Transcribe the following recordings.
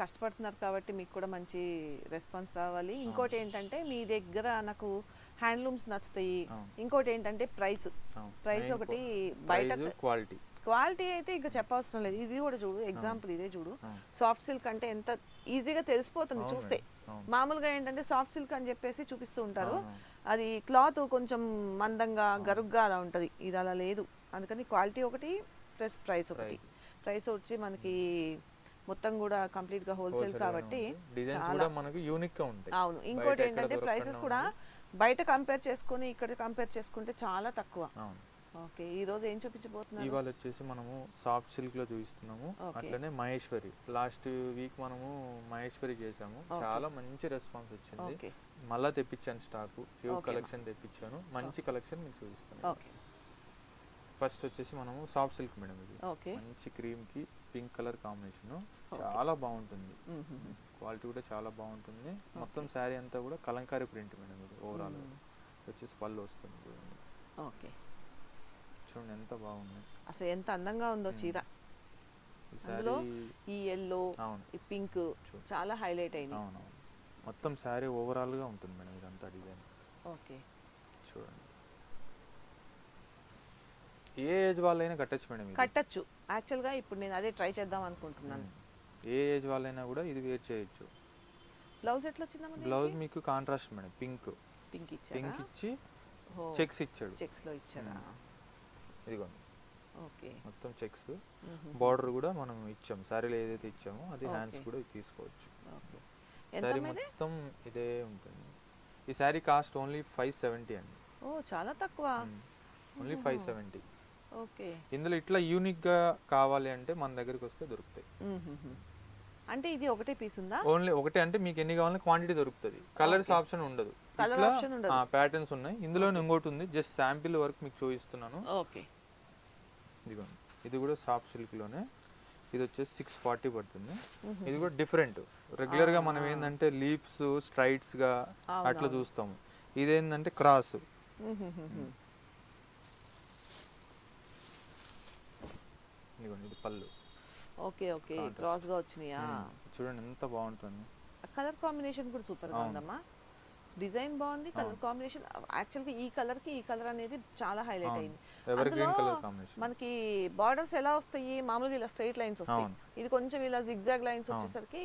కష్టపడుతున్నారు కాబట్టి మీకు కూడా మంచి రెస్పాన్స్ రావాలి. ఇంకోటి ఏంటంటే మీ దగ్గర నాకు హ్యాండ్లూమ్స్ నచ్చుతాయి. ఇంకోటి ఏంటంటే ప్రైస్. ప్రైస్ ఒకటి బయట క్వాలిటీ. క్వాలిటీ అయితే ఇంకా చెప్పవసరం లేదు. ఇది కూడా చూడు ఎగ్జాంపుల్ ఇదే చూడు. సాఫ్ట్ సిల్క్ అంటే ఎంత ఈజీగా తెలిసిపోతుంది చూస్తే. మామూలుగా ఏంటంటే సాఫ్ట్ సిల్క్ అని చెప్పేసి చూపిస్తూ ఉంటారు. అది క్లాత్ కొంచెం మందంగా గరుగ్గా అలా ఉంటది. ఇది అలా లేదు. అందుకని క్వాలిటీ ఒకటి ప్లస్ ప్రైస్ ఒకటి. ప్రైస్ వచ్చి మనకి మొత్తం కూడా కంప్లీట్గా హోల్సేల్ కాబట్టి చాలా కూడా మనకు యూనిక్గా ఉంటాయి. అవును. ఇంకోటి ఏంటంటే ప్రైసెస్ కూడా బయట కంపేర్ చేసుకుని ఇక్కడ కంపేర్ చేసుకుంటే చాలా తక్కువ. అవును. ఓకే. ఈ రోజు ఏం చూపించబోతున్నారు? ఇవాళ వచ్చేసి మనము సాఫ్ట్ సిల్క్లో చూపిస్తున్నాము. అట్లనే మహేశ్వరి. లాస్ట్ వీక్ మనము మహేశ్వరి చేసాము. చాలా మంచి రెస్పాన్స్ వచ్చింది. మళ్ళా తెప్పించాను స్టాక్ ఫ్యూ కలెక్షన్ తెప్పించాను. మంచి కలెక్షన్ మీకు చూపిస్తాను ఓకే. ఫస్ట్ వచ్చేసి మనము సాఫ్ట్ సిల్క్ మేడం ఇది. ఓకే. మంచి క్రీమ్కి పింక్ కలర్ కాంబినేషన్. చాలా బాగుంటుంది. క్వాలిటీ కూడా చాలా బాగుంటుంది. మొత్తం శారీ అంతా కూడా కలంకారీ ప్రింట్ మేడం ఇది ఓవరాల్. వచ్చేసి పళ్ళు వస్తుంది ఓకే. చూడండి ఎంత బాగుంది. అసలు ఎంత అందంగా ఉందో చీర. అందులో ఈ ఎల్లో ఈ పింక్. చాలా హైలైట్ అయింది మొత్తం శారీ ఓవరాల్గా ఉంటుంది మేడం ఇదంతా డిజైన్. ఓకే చూడండి ఏ ఏజ్ వాళ్ళైనా కట్టచ్చు మేడం కట్టచ్చు. యాక్చువల్గా ఇప్పుడు నేను అదే ట్రై చేద్దాం అనుకుంటున్నాను. ఏ ఏజ్ వాళ్ళైనా కూడా ఇది వేర్ చేయొచ్చు. బ్లౌజ్ ఎట్లా వచ్చిందమ్మా బ్లౌజ్ మీకు contrast madam pink pink pink ఇచ్చారా ఇచ్చి చెక్స్ ఇచ్చాడు. చెక్స్లో ఇచ్చారా? ఇదిగోండి. ఓకే. మొత్తం చెక్స్ బార్డర్ కూడా మనం ఇచ్చాము. శారీలో ఏదైతే ఇచ్చామో అది హ్యాండ్స్. కూడా తీసుకోవచ్చు. ఇది? మొత్తం ఇదే ఉంటుంది. ఈ sari cost only five seventy అండి. ఓ చాలా తక్కువ. Only five seventy okay. ఇందులో ఇట్లా యూనిక్గా కావాలి అంటే మన దగ్గరికి వస్తే దొరుకుతాయి. అంటే ఇది ఒకటే పీస్ ఉందా? ఓన్లీ ఒకటే అంటే మీకు ఎన్ని కావాలని క్వాంటిటీ దొరుకుతుంది. కలర్స్. ఆప్షన్ ఉండదు. ప్యాటర్న్స్ ఉన్నాయి. ఇందులో ఇంకోటి ఉంది. జస్ట్ శాంపిల్ వర్క్ మీకు చూపిస్తున్నాను. ఓకే. ఇదిగోండి. ఇది కూడా సాఫ్ట్ సిల్క్లోనే ఇది వచ్చేసి సిక్స్ ఫార్టీ పడుతుంది. ఇది కూడా డిఫరెంట్. రెగ్యులర్గా మనం ఏంటంటే లీవ్స్ స్ట్రైట్స్గా అట్లా. చూస్తాము. ఇదేంటంటే క్రాస్. ఇదిగోండి ఇది పళ్ళు ఓకే ఓకే. క్రాస్గా వచ్చినాయా. చూడండి ఎంత బాగుంటుంది కలర్ కాంబినేషన్ కూడా సూపర్గా. ఉందమ్మా డిజైన్ బాగుంది కలర్. కాంబినేషన్ యాక్చువల్గా ఈ కలర్కి ఈ కలర్ అనేది చాలా హైలైట్. అయింది అందులో మనకి బార్డర్స్ ఎలా వస్తాయి మామూలుగా ఇలా స్ట్రైట్ లైన్స్ వస్తాయి. ఇది కొంచెం ఇలా జిగ్జాగ్ లైన్స్. వచ్చేసరికి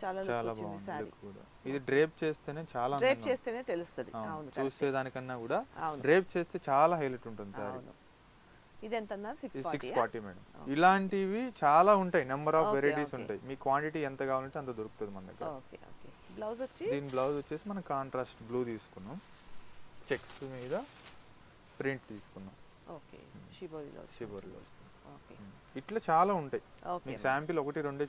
చాలా వచ్చింది సారీ ఇది డ్రేప్ చేస్తేనే చాలా డ్రేప్ చేస్తేనే తెలుస్తుంది అవును, అవును చూసే దానికన్నా కూడా. డ్రేప్ చేస్తే చాలా హైలైట్ ఉంటుంది సారీ ఇది ఎంత అన్నారు సిక్స్ ఫార్టీ మేడం ఇలాంటివి చాలా ఉంటాయి. Number of varieties. ఉంటాయి. మీ క్వాంటిటీ ఎంత కావాలంటే అంత దొరుకుతుంది మన దగ్గర. Okay okay. బ్లౌజ్ వచ్చి? దీని బ్లౌజ్ వచ్చేసి మనం కాంట్రాస్ట్ బ్లూ తీసుకున్నాం. చెక్స్ మీద ప్రింట్ తీసుకున్నాం. ఓకే. షిబోరిలో షిబోర్లో ఓకే. ఇట్లా చాలా ఉంటాయి. మీకు శాంపిల్ ఒకటి రెండే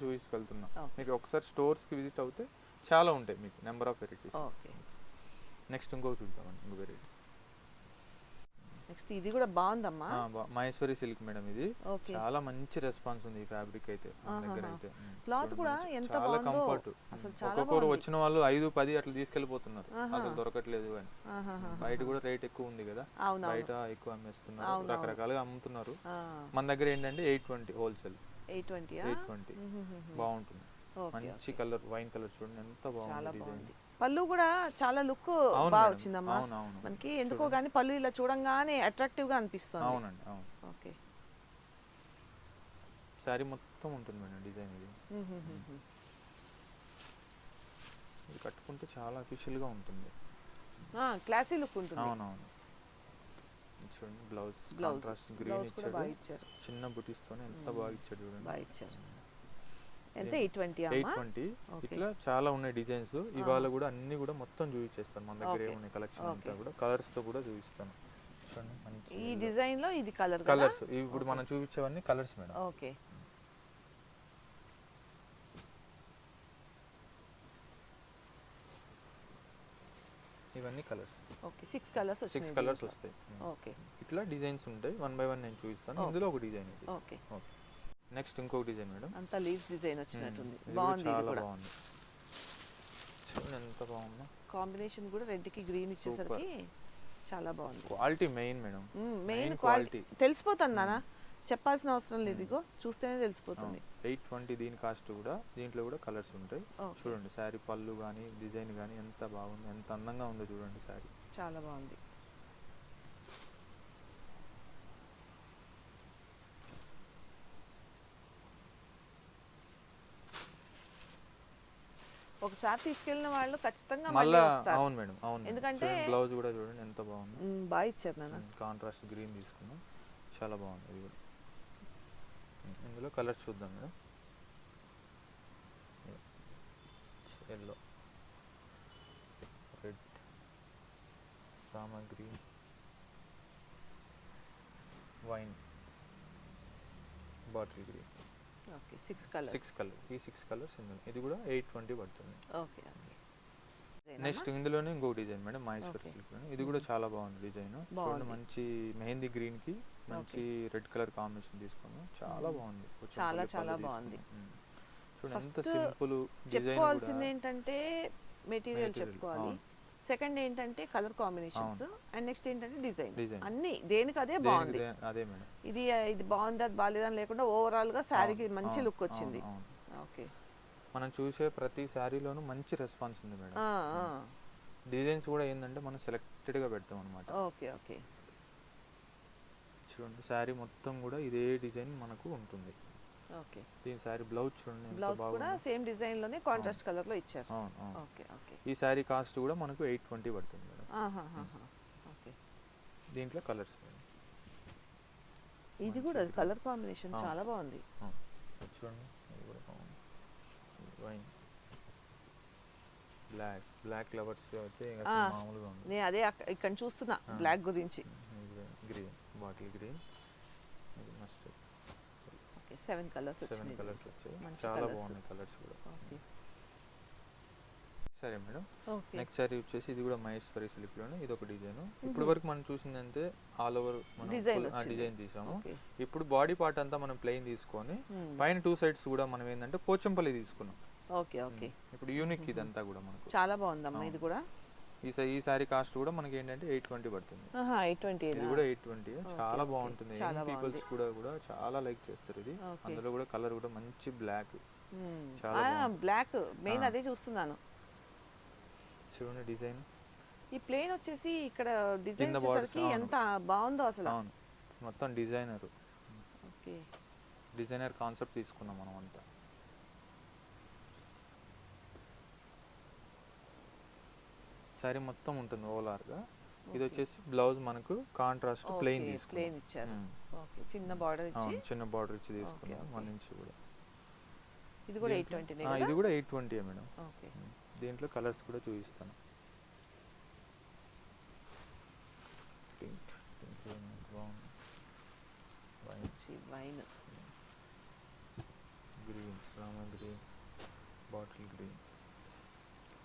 Okay. మీకు ఒకసారి స్టోర్స్కి విజిట్ అవుతే చాలా ఉంటాయి మీకు. Number of varieties okay. Next ఇంకో వెరైటీ నెక్స్ట్ ఇది కూడా బాగుందమ్మా. మహేశ్వరి సిల్క్ మేడం ఇది. చాలా మంచి రెస్పాన్స్ ఉంది ఈ ఫ్యాబ్రిక్ అయితే దగ్గర. అయితే చూడండి కూడా ఎంత చాలా. కంఫర్ట్. అసలు చాలా ఒక్కొక్కరు. వచ్చిన వాళ్ళు ఐదు పది అట్లా తీసుకెళ్ళిపోతున్నారు. అసలు దొరకట్లేదు అని. బయట కూడా రేట్ ఎక్కువ ఉంది కదా. బయట ఎక్కువ అమ్మేస్తున్నారు. రకరకాలుగా అమ్ముతున్నారు. మన దగ్గర ఏంటంటే eight twenty wholesale. Eight twenty eight twenty. బాగుంటుంది. మంచి కలర్ వైన్ కలర్ చూడండి ఎంత బాగుంది. పళ్ళు కూడా చాలా లుక్ బాగా. వచ్చిందమ్మా. మనకి ఎందుకో కానీ పళ్ళు ఇలా చూడంగానే అట్రాక్టివ్గా అనిపిస్తుంది. అవునండి అవును. ఓకే. శారీ మొత్తం ఉంటుంది మేడం డిజైన్ ఇది. ఇది కట్టుకుంటే చాలా అఫీషియల్గా ఉంటుంది. క్లాసీ లుక్ ఉంటుంది. అవునవును. చూడండి బ్లౌజ్ కాంట్రాస్ట్ గ్రీన్ ఇచ్చాడు. ఇచ్చారు. చిన్న బుటీస్ తోనే ఎంత. బాగా ఇచ్చాడు చూడండి. బాగా ఇచ్చారు. ఎంత? Eight twenty eight twenty. ఇట్లా చాలా ఉన్నాయి డిజైన్స్. ఇవాళ కూడా అన్ని కూడా మొత్తం చూపించేస్తాను మన దగ్గర. ఏమున్నాయి కలెక్షన్ అంతా. కూడా. కలర్స్తో కూడా చూపిస్తాను. ఈ డిజైన్లో ఇది కలర్ కలర్స్ ఇప్పుడు మనం చూపించేవన్నీ కలర్స్ మేడం ఓకే. ఇవన్నీ colours okay. Six colours six colours. వస్తాయి. ఓకే. ఇట్లా డిజైన్స్ ఉంటాయి. వన్ బై వన్ నేను చూపిస్తాను. ఇందులో ఒక డిజైన్ ఇది. ఓకే. ఓకే. నెక్స్ట్ ఇంకొక డిజైన్ మేడం. అంతా లీవ్స్ డిజైన్ వచ్చినట్టుంది. బాగుంది ఇది కూడా. బాగుంది. చూడండి ఎంత బాగుందో. కాంబినేషన్ కూడా రెడ్కి గ్రీన్ ఇచ్చేసరికి చాలా బాగుంది. Quality main madam. Main quality. తెలిసిపోతుంది నాన్న. చెప్పాల్సిన అవసరం లేదు ఇగో చూస్తేనే తెలిసిపోతుంది. ఎయిట్ ట్వంటీ దీని కాస్ట్ కూడా దీంట్లో కూడా కలర్స్ ఉంటాయి. చూడండి శారీ పళ్ళు కానీ డిజైన్ కానీ ఎంత బాగుంది ఎంత అందంగా ఉందో చూడండి శారీ చాలా బాగుంది. ఒకసారి తీసుకెళ్ళిన వాళ్ళు ఖచ్చితంగా మళ్ళీ వస్తారు. అవును మేడం అవును ఎందుకంటే- బ్లౌజ్ కూడా చూడండి ఎంత బాగుంది. బాగా ఇచ్చారు నాన్న. కాంట్రాస్ట్ గ్రీన్ తీసుకున్నాం. చాలా బాగుంది ఇది కూడా. ఇందులో కలర్స్ చూద్దాం madam. Yellow red Rama green wine bottle green six colours six colour ఈ సిక్స్ కలర్స్ ఇది కూడా ఎయిట్ ట్వంటీ పడుతుంది ఓకే నెక్స్ట్ ఇందులోనే ఇంకో డిజైన్ మేడం మహేశ్వర్. సిల్క్. ఇది కూడా చాలా బాగుంది డిజైన్ చూడండి. మంచి మెహందీ గ్రీన్కి మంచి రెడ్ కలర్ కాంబినేషన్ తీసుకున్నాం చాలా Mm. బాగుంది చాలా చాలా బాగుంది. తీసుకున్నాం. Mm. చూడండి ఎంత సింపుల్ డిజైన్ ఏంటంటే మెటీరియల్ చెప్పుకోవాలి. సెకండ్ ఏంటంటే కలర్ కాంబినేషన్స్ అండ్ నెక్స్ట్ ఏంటంటే డిజైన్. అన్ని దేనికి అదే బాగుంది. అదే మేడం. ఇది ఇది బాగుంది అది లేకుండా ఓవరాల్గా శారీకి మంచి లుక్ వచ్చింది. ఓకే. మనం చూసే ప్రతి శారీలోనూ మంచి రెస్పాన్స్ ఉంది మేడం. డిజైన్స్ కూడా ఏంటంటే మనం సెలెక్టెడ్గా పెడతాం అనమాట ఓకే ఓకే. చూడండి శారీ మొత్తం కూడా ఇదే డిజైన్ మనకు ఉంటుంది. ఓకే. దీని శారీ బ్లౌజ్ చూడండి బ్లౌజ్ కూడా. సేమ్ డిజైన్లోనే కాంట్రాస్ట్ కలర్లో ఇచ్చారు. Okay okay. ఈ శారీ కాస్ట్ కూడా మనకు ఎయిట్ ట్వంటీ పడుతుంది మేడం. ఓకే. దీంట్లో కలర్స్ ఇది కూడా. కలర్. కాంబినేషన్. చాలా బాగుంది. చూడండి ఇది కూడా బాగుంది. వైన్. బ్లాక్ బ్లాక్ ఫ్లవర్స్ అయితే మామూలుగా ఉంది నేను అదే ఇక్కడ చూస్తున్నా. బ్లాక్ గురించి. Green bottle green. Okay seven colours seven colours వచ్చాయి. చాలా. బాగున్నాయి కలర్స్ కూడా. ఓకే సరే మేడం. ఓకే నెక్స్ట్ సారీ వచ్చేసి ఇది కూడా మహేశ్వరి సిల్క్లోనే ఇది ఒక డిజైన్ ఇప్పుడు వరకు మనం చూసిందంటే ఆల్ ఓవర్ మనం. డిజైన్ తీసాము. ఇప్పుడు బాడీ పార్ట్ అంతా మనం ప్లెయిన్ తీసుకొని. పైన టూ సైడ్స్ కూడా మనం ఏంటంటే పోచంపల్లి తీసుకున్నాం. ఓకే ఓకే ఇప్పుడు యూనిక్ ఇదంతా కూడా మనకు. చాలా బాగుందమ్మా ఇది. కూడా. ఈ సా- ఈ సారీ కాస్ట్ కూడా మనకి ఏంటంటే ఎయిట్ ట్వంటీ పడుతుంది. ఎయిట్ ట్వంటీ ఇది కూడా ఎయిట్ ట్వంటీ. చాలా. బాగుంటుంది. పీపుల్స్. కూడా కూడా చాలా లైక్ చేస్తారు ఇది. అందులో కూడా కలర్ కూడా మంచి బ్లాక్. చాలా. బ్లాక్. మెయిన్. అదే చూస్తున్నాను. చూడండి డిజైన్. ఈ ప్లేన్ వచ్చేసి ఇక్కడ డిజైన్ వచ్చేసరికి. ఎంత బాగుందో అసలు. అవును. మొత్తం డిజైనర్. ఓకే. డిజైనర్ కాన్సెప్ట్ తీసుకున్నాం మనం అంతా. సారీ మొత్తం ఉంటుంది ఓలార్గా ఇది. వచ్చేసి బ్లౌజ్ మనకు కాంట్రాస్ట్ ప్లెయిన్ తీసుకున్నాం ప్లేన్ ఇచ్చారు. ఓకే చిన్న బార్డర్ ఇచ్చి. చిన్న బార్డర్ ఇచ్చి తీసుకున్నాం. వన్ ఇంచ్ కూడా. ఇది కూడా ఎయిట్ ట్వంటీ ఇది కూడా ఎయిట్ ట్వంటీ మేడం. ఓకే. దీంట్లో కలర్స్ కూడా చూపిస్తాను. Pink pink wine. Green Rama green bottle green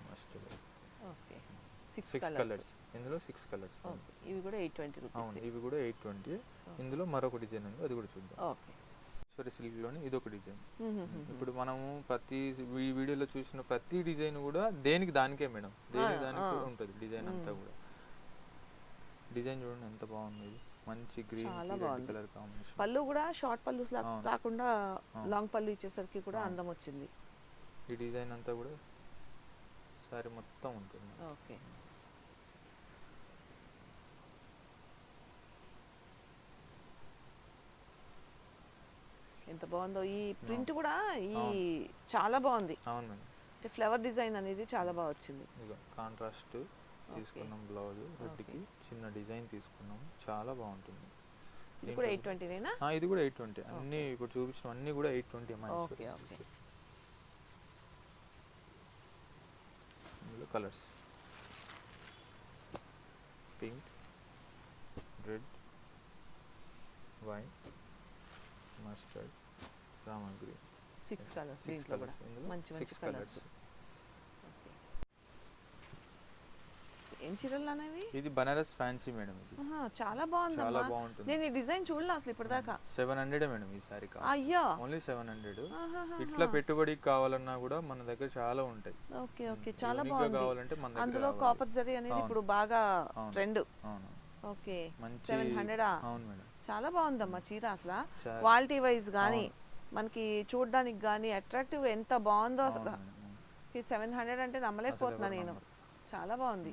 mustard okay six six colours ఇందులో సిక్స్ కలర్స్ ఓకే ఇవి కూడా ఎయిట్ ట్వంటీ అవును రూపీస్ ఇవి కూడా ఎయిట్ ట్వంటీ ఇందులో మరొక డిజైన్ ఉంది అది కూడా చూద్దాం. ఓకే సారీ సిల్క్లోని ఇది ఒక డిజైన్ ఇప్పుడు మనము ప్రతి ఈ వీడియోలో చూసిన ప్రతి డిజైన్ కూడా దేనికి దానికే మేడం. దేనికి ఆ, దానికి ఆ. ఉంటుంది డిజైన్ అంతా మ్మ్. కూడా. డిజైన్ చూడండి ఎంత బాగుంది ఇది. మంచి గ్రీన్. కలర్ కాంబినేషన్ పళ్ళు కూడా షార్ట్ పళ్ళు అవును. కాకుండా అవును. లాంగ్ పళ్ళు ఇచ్చేసరికి కూడా అవును. అందం వచ్చింది. ఈ డిజైన్ అంతా కూడా సారీ మొత్తం ఉంటుంది. ఓకే ఎంత బాగుందో. ఈ ప్రింట్ కూడా ఈ. చాలా బాగుంది. అవును అంటే ఫ్లవర్ డిజైన్ అనేది చాలా బాగా వచ్చింది. కాంట్రాస్ట్ తీసుకున్నాం బ్లౌజ్ రెడ్కి చిన్న డిజైన్ తీసుకున్నాం. చాలా బాగుంటుంది. ఇది కూడా ఎయిట్ ట్వంటీనేనా ఇది కూడా ఎయిట్ ట్వంటీ. అన్ని ఇప్పుడు చూపించిన. అన్ని కూడా eight twenty okay, okay. Colours. Pink red white mustard. Rama green six colours దీంట్లో కూడా. మంచి మంచి కలర్స్ ఏం చీరలు అనేవి? ఇది బనారస్ ఫ్యాన్సీ మేడం ఇది. చాలా చాలా బాగుందమ్మా. బాగుంటుంది. నేను ఈ డిజైన్ చూడలే అసలు ఇప్పటిదాకా. సెవెన్ హండ్రెడ్ మేడం ఈ సారీ అయ్యో! Only seven hundred. ఇట్లా పెట్టుబడికి కావాలన్నా కూడా మన దగ్గర చాలా ఉంటాయి. Okay okay. చాలా బాగుంది. కావాలంటే మన అందులో. కాపర్ జరీ అనేది. ఇప్పుడు బాగా. ట్రెండ్ అవును. ఓకే. మంచి సెవెన్ హండ్రెడా అవును మేడం. చాలా బాగుందమ్మా చీర అసలు. క్వాలిటీ వైజ్ కానీ మనకి చూడడానికి కానీ అట్రాక్టివ్ ఎంత బాగుందో అసలు. ఈ సెవెన్ హండ్రెడ్ అంటే నమ్మలేకపోతున్నా నేను. చాలా బాగుంది.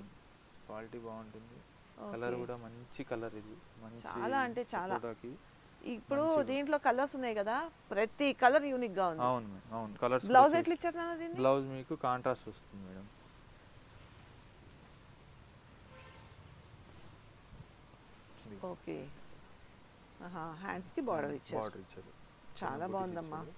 క్వాలిటీ బాగుంటుంది. కలర్ కూడా మంచి కలర్ ఇది. చాలా అంటే చాలా. ఇప్పుడు. దీంట్లో కలర్స్ ఉన్నాయి కదా ప్రతి కలర్ యూనిక్గా ఉంది. అవును అవును. కలర్స్ బ్లౌజ్ ఎట్లా ఇచ్చారు నాన్న దీన్ని? బ్లౌజ్ మీకు కాంట్రాస్ట్ వస్తుంది మేడం. ఓకే. హ్యాండ్స్కి బార్డర్ ఇచ్చారు. బార్డర్ ఇచ్చారు. చాలా బాగుందమ్మా. ఇచ్చారు.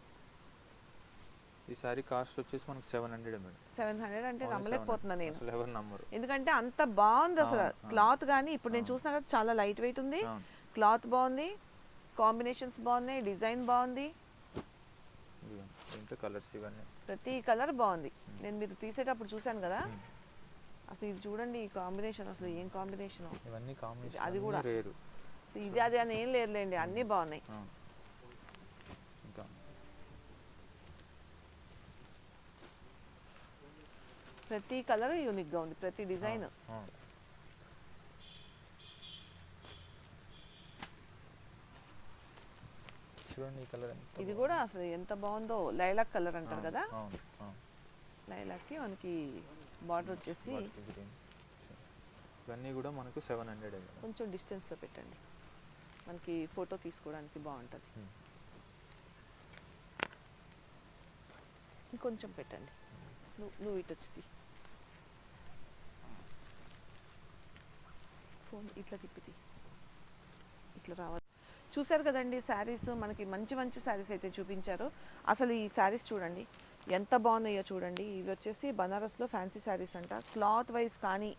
ఈ సారీ కాస్ట్ వచ్చేసి మనకి seven hundred madam seven hundred అంటే నమ్మలేకపోతున్నా 700. నేను. అసలు ఎవరు నమ్మరు. ఎందుకంటే అంత బాగుంది అసలు. క్లాత్ కానీ ఇప్పుడు నేను. చూసిన కదా చాలా లైట్ వెయిట్ ఉంది క్లాత్ బాగుంది కాంబినేషన్స్ బాగున్నాయి డిజైన్ బాగుంది. కలర్స్ ఇవన్నీ. ప్రతి కలర్ బాగుంది. నేను మీరు తీసేటప్పుడు చూశాను కదా. అసలు ఇది చూడండి ఈ కాంబినేషన్ అసలు ఏం కాంబినేషన్ ఇవన్నీ కాంబినేషన్ అది కూడా. రేరు ఇది అది అని ఏం లేదులేండి అన్నీ బాగున్నాయి ఇంకా ప్రతి కలర్ యూనిక్గా ఉంది ప్రతి డిజైన్. చూడండి ఈ కలర్ ఇది కూడా అసలు ఎంత బాగుందో లైలాక్ కలర్ అంటారు కదా? అవును అవును లైలాక్కి మనకి బార్డర్ వచ్చేసి. ఇవన్నీ కూడా మనకు సెవెన్ హండ్రెడ్ కొంచెం distance లో పెట్టండి. మనకి ఫోటో తీసుకోవడానికి బాగుంటుంది. Hmm. ఇంకొంచెం పెట్టండి. నువ్వు నువ్వు ఇటు వచ్చి ఫోన్ ఇట్లా తిప్పితే ఇట్లా రావాలి. చూశారు కదండి శారీస్ మనకి మంచి మంచి శారీస్ అయితే చూపించారు. అసలు ఈ శారీస్ చూడండి ఎంత బాగున్నాయో చూడండి. ఇవి వచ్చేసి బనారస్లో ఫ్యాన్సీ శారీస్ అంట. క్లాత్ వైజ్ కానీ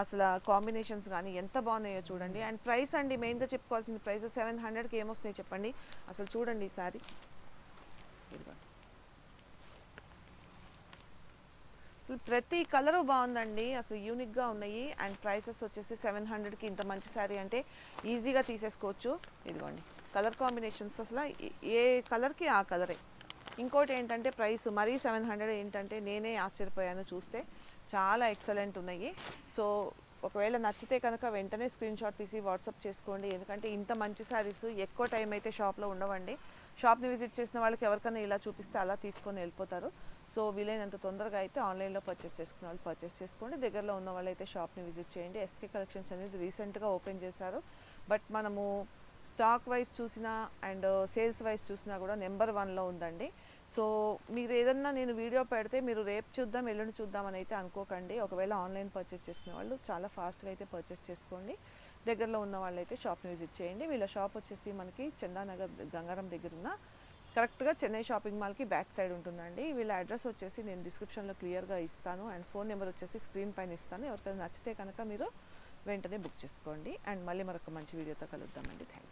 అసలు కాంబినేషన్స్ కానీ ఎంత బాగున్నాయో చూడండి. అండ్ ప్రైస్ అండి మెయిన్గా చెప్పుకోవాల్సింది ప్రైస్ సెవెన్ హండ్రెడ్కి ఏమొస్తున్నాయి చెప్పండి. అసలు చూడండి ఈ శారీ. అసలు ప్రతి కలరు బాగుందండి. అసలు యూనిక్గా ఉన్నాయి. అండ్ ప్రైసెస్ వచ్చేసి సెవెన్ హండ్రెడ్కి ఇంత మంచి శారీ అంటే ఈజీగా తీసేసుకోవచ్చు. ఇదిగోండి. కలర్ కాంబినేషన్స్ అసలు ఏ- కలర్కి ఆ కలరే. ఇంకోటి ఏంటంటే ప్రైస్ మరీ సెవెన్ హండ్రెడ్ ఏంటంటే నేనే ఆశ్చర్యపోయాను చూస్తే. చాలా ఎక్సలెంట్ ఉన్నాయి. సో ఒకవేళ నచ్చితే కనుక వెంటనే స్క్రీన్ షాట్ తీసి వాట్సాప్ చేసుకోండి. ఎందుకంటే ఇంత మంచి శారీస్ ఎక్కువ టైం అయితే షాప్లో ఉండవండి. షాప్ని విజిట్ చేసిన వాళ్ళకి ఎవరికైనా ఇలా చూపిస్తే అలా తీసుకొని వెళ్ళిపోతారు. సో వీలైనంత తొందరగా అయితే ఆన్లైన్లో పర్చేస్ చేసుకున్న వాళ్ళు పర్చేస్ చేసుకోండి. దగ్గరలో ఉన్న వాళ్ళు అయితే షాప్ని విజిట్ చేయండి. ఎస్కే కలెక్షన్స్ అనేది రీసెంట్గా ఓపెన్ చేశారు. బట్ మనము స్టాక్ వైజ్ చూసినా అండ్ సేల్స్ వైజ్ చూసినా కూడా నెంబర్ వన్లో ఉందండి. సో మీరు ఏదన్నా నేను వీడియో పెడితే మీరు రేపు చూద్దాం ఎల్లుండి చూద్దాం అని అయితే అనుకోకండి. ఒకవేళ ఆన్లైన్ పర్చేస్ చేసుకునే వాళ్ళు చాలా ఫాస్ట్గా అయితే పర్చేస్ చేసుకోండి. దగ్గరలో ఉన్న వాళ్ళు అయితే షాప్ని విజిట్ చేయండి. వీళ్ళ షాప్ వచ్చేసి మనకి చందానగర్ గంగారం దగ్గర ఉన్న కరెక్ట్గా చెన్నై షాపింగ్ మాల్కి బ్యాక్ సైడ్ ఉంటుందండి. వీళ్ళ అడ్రస్ వచ్చేసి నేను డిస్క్రిప్షన్లో క్లియర్గా ఇస్తాను. అండ్ ఫోన్ నెంబర్ వచ్చేసి స్క్రీన్ పైన ఇస్తాను. ఎవరికైనా నచ్చితే కనుక మీరు వెంటనే బుక్ చేసుకోండి. అండ్ మళ్ళీ మరొక మంచి వీడియోతో కలుద్దామండి. Thank you